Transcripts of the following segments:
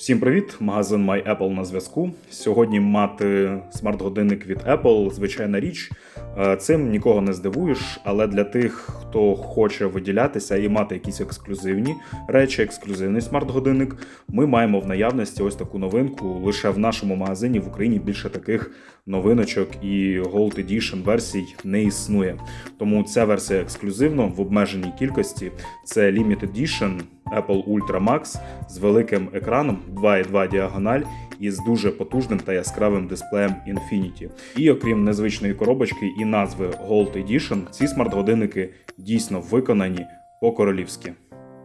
Всім привіт! Магазин MyApple на зв'язку. Сьогодні мати смарт-годинник від Apple звичайна річ. Е, Цим нікого не здивуєш, але для тих, хто хоче виділятися і мати якісь ексклюзивні речі, ексклюзивний смарт-годинник, ми маємо в наявності ось таку новинку. Лише в нашому магазині в Україні більше таких новиночок і Gold Edition версій не існує. Тому ця версія ексклюзивно в обмеженій кількості. Це Limited Edition Apple Ultra Max з великим екраном 2,2 діагональ і з дуже потужним та яскравим дисплеєм Infinity. І окрім незвичної коробочки і назви Gold Edition, ці смарт-годинники дійсно виконані по-королівськи.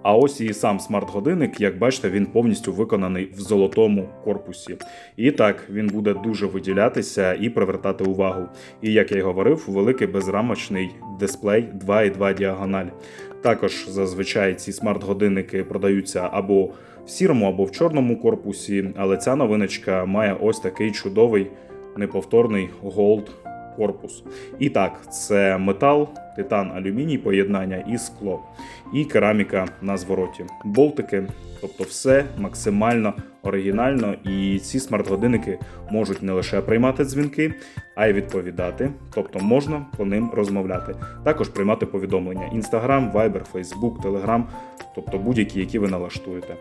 А ось і сам смарт-годинник, як бачите, він повністю виконаний в золотому корпусі. І так, він буде дуже виділятися і привертати увагу. І як я й говорив, великий безрамочний дисплей 2,2 діагональ. Також зазвичай ці смарт-годинники продаються або в сірому, або в чорному корпусі, але ця новиночка має ось такий чудовий неповторний голд корпус. І так, це метал, титан, алюміній, поєднання і скло, і кераміка на звороті, болтики, тобто все максимально оригінально. І ці смарт-годинники можуть не лише приймати дзвінки, а й відповідати, тобто можна по ним розмовляти. Також приймати повідомлення: Instagram, Viber, Facebook, Telegram, тобто будь-які, які ви налаштуєте.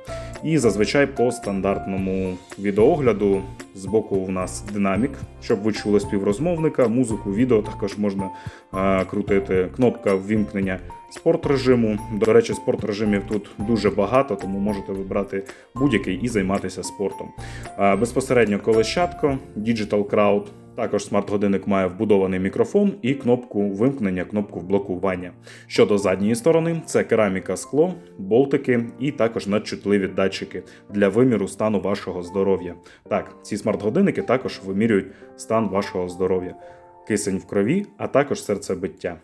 І зазвичай по стандартному відеоогляду збоку у нас динамік, щоб ви чули співрозмовника, музику, відео також можна е, крутити. Кнопка ввімкнення спорт режиму. До речі, спорт режимів тут дуже багато, тому можете вибрати будь-який і займатися спортом. Безпосередньо колещатко, Digital Crowd. Також смарт-годинник має вбудований мікрофон і кнопку вимкнення, кнопку блокування. Щодо задньої сторони, це кераміка скло, болтики і також надчутливі датчики для виміру стану вашого здоров'я. Так, ці смарт-годинники також вимірюють стан вашого здоров'я, кисень в крові, а також серцебиття.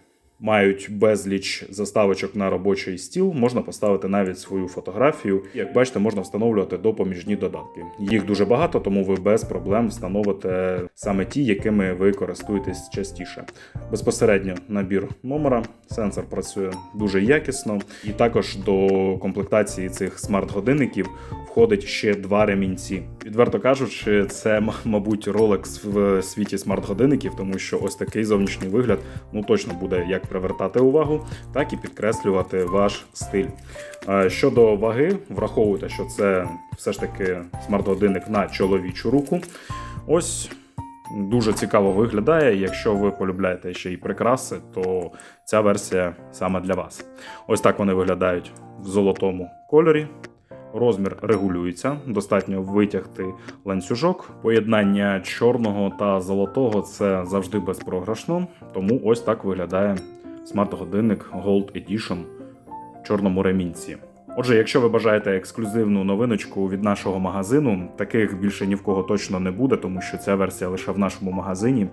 Мають безліч заставочок на робочий стіл, можна поставити навіть свою фотографію. Як бачите, можна встановлювати допоміжні додатки. Їх дуже багато, тому ви без проблем встановите саме ті, якими ви користуєтесь частіше. Безпосередньо набір номера, сенсор працює дуже якісно, і також до комплектації цих смарт-годинників входить ще два ремінці. Відверто кажучи, це мабуть Rolex в світі смарт-годинників, тому що ось такий зовнішній вигляд ну точно буде як привертати увагу, так і підкреслювати ваш стиль. Е, Щодо ваги, враховуйте, що це все ж таки смарт-годинник на чоловічу руку. Ось дуже цікаво виглядає. Якщо ви полюбляєте ще й прикраси, то ця версія саме для вас. Ось так вони виглядають в золотому кольорі. Розмір регулюється, достатньо витягти ланцюжок. Поєднання чорного та золотого це завжди безпрограшно, тому ось так виглядає смарт-годинник Gold Edition в чорному ремінці. Отже, якщо ви бажаєте ексклюзивну новиночку від нашого магазину, таких більше ні в кого точно не буде, тому що ця версія лише в нашому магазині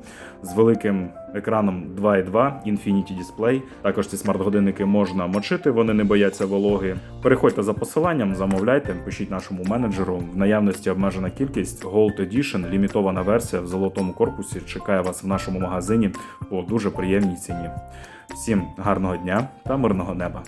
з великим екраном 2.2 Infinity Display. Також ці смарт-годинники можна мочити, вони не бояться вологи. Переходьте за посиланням, замовляйте, пишіть нашому менеджеру. В наявності обмежена кількість Gold Edition, лімітована версія в золотому корпусі чекає вас в нашому магазині по дуже приємній ціні. Всім гарного дня та мирного неба!